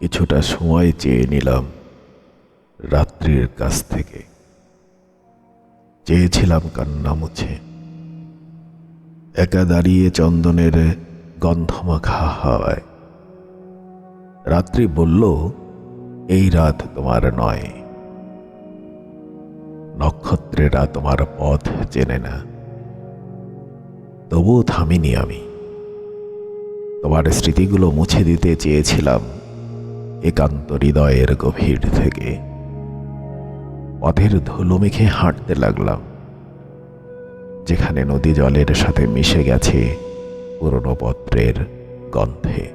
কিছুটা সময় চেয়ে নিলাম রাত্রির কাছ থেকে। চেয়েছিলাম কান্না মুছে। একা দাঁড়িয়ে চন্দনের গন্ধমাখা হাওয়ায়। রাত্রি বলল, এই রাত তোমার নয়। নক্ষত্রেরা তোমার পথ চেনে না। তবুও থামিনি আমি। তোমার স্মৃতিগুলো মুছে দিতে চেয়েছিলাম একান্ত হৃদয়ের গভীর থেকে। পথের ধুলো মেখে হাঁটতে লাগলাম। যেখানে নদী জলের সাথে মিশে গেছে পুরনো পত্রের গন্ধে।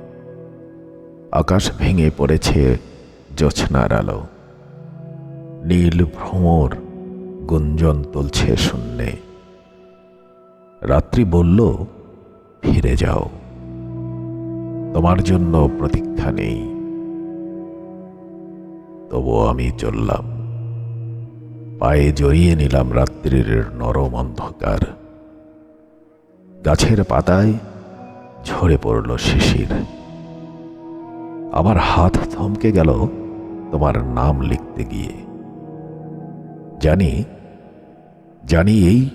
আকাশ ভেঙে পড়েছে জ্যোৎস্নার আলো। নীল ভ্রমর গুঞ্জন তুলছে শূন্যে। রাত্রি বলল, ফিরে যাও। তোমার জন্য প্রতীক্ষা নেই। তবুও আমি চললাম। পায়ে জড়িয়ে নিলাম রাত্রির নরম অন্ধকার। গাছের পাতায় ঝরে পড়ল শিশির। আমার হাত থমকে গেল তোমার নাম লিখতে গিয়ে। জানি জানি এই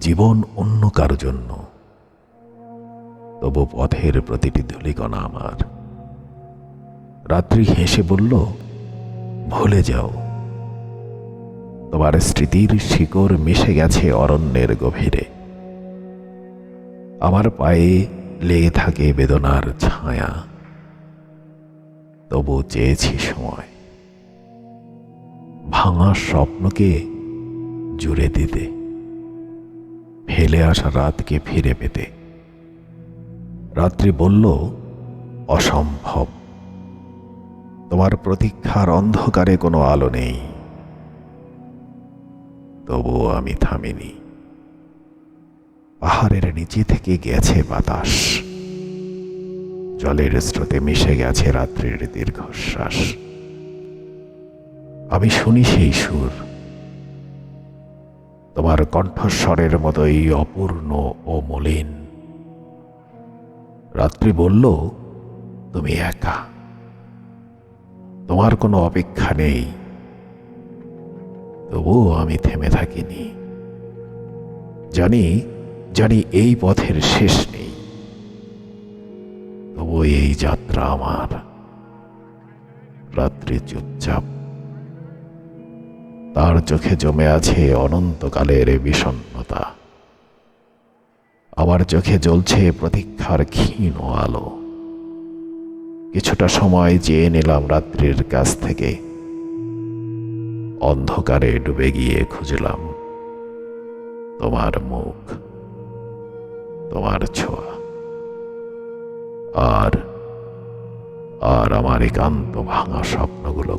জীবন অন্য কারও জন্য। তবু পথের প্রতিটি ধুলিকণা আমার। রাত্রি হেসে বলল ভুলে যাও। তোমার স্মৃতির শিকড় মিশে গেছে অরণ্যের গভীরে। আমার পায়ে লেগে থাকে বেদনার ছায়া। তবু চেয়েছি সময়। ভাঙা স্বপ্নকে জুড়ে দিতে। ফেলে আসা রাতকে ফিরে পেতে। রাত্রি বলল, অসম্ভব। তোমার প্রতীক্ষার অন্ধকারে কোনো আলো নেই। তবুও আমি থামিনি। পাহাড়ের নিচে থেকে গেছে বাতাস। জলের স্রোতে মিশে গেছে রাত্রির দীর্ঘশ্বাস। আমি শুনি সেই সুর। তোমার কণ্ঠস্বরের মতোই অপূর্ণ ও মলিন। রাত্রি বলল, তুমি একা। তোমার কোনো অপেক্ষা নেই। তবুও আমি থেমে থাকিনি। জানি জানি এই পথের শেষ নেই। তবু এই যাত্রা আমার। রাত্রি চুপচাপ। তার চোখে জমে আছে অনন্তকালের বিষণ্নতা আমার চোখে জ্বলছে প্রতীক্ষার ক্ষীণ আলো। কিছুটা সময় চেয়ে নিলাম রাত্রির কাছ থেকে। অন্ধকারে ডুবে গিয়ে খুঁজলাম তোমার মুখ, তোমার ছোঁয়া। আর আর আমার একান্ত ভাঙা স্বপ্নগুলো